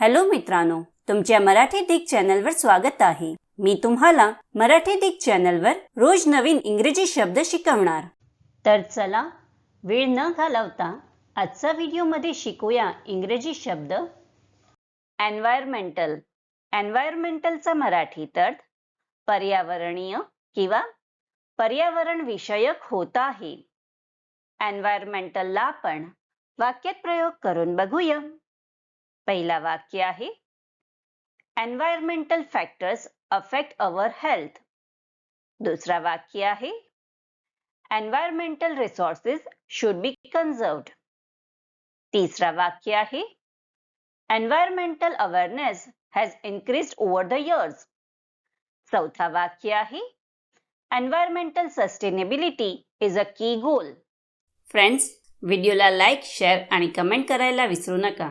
Hello मित्रांनो तुमच्या मराठी दिग चॅनलवर स्वागत आहे. मी तुम्हाला मराठी दिग चॅनलवर रोज नवीन इंग्रजी शब्द शिकवणार. तर चला वेळ न घालवता आजचा व्हिडिओमध्ये शिकूया इंग्रजी शब्द. एन्व्हायरमेंटल एन्व्हायरमेंटलचा मराठी तर पर्यावरणीय किंवा पर्यावरण विषयक होत आहे. एन्व्हायरमेंटलला आपण वाक्यात प्रयोग करून बघूया. पहिला वाक्य आहे environmental factors affect our health दुसरा वाक्य आहे environmental resources should be conserved तिसरा वाक्य आहे environmental awareness has increased over the years चौथा वाक्य आहे environmental sustainability is a key goal friends व्हिडिओला लाईक शेअर आणि कमेंट करायला विसरू नका.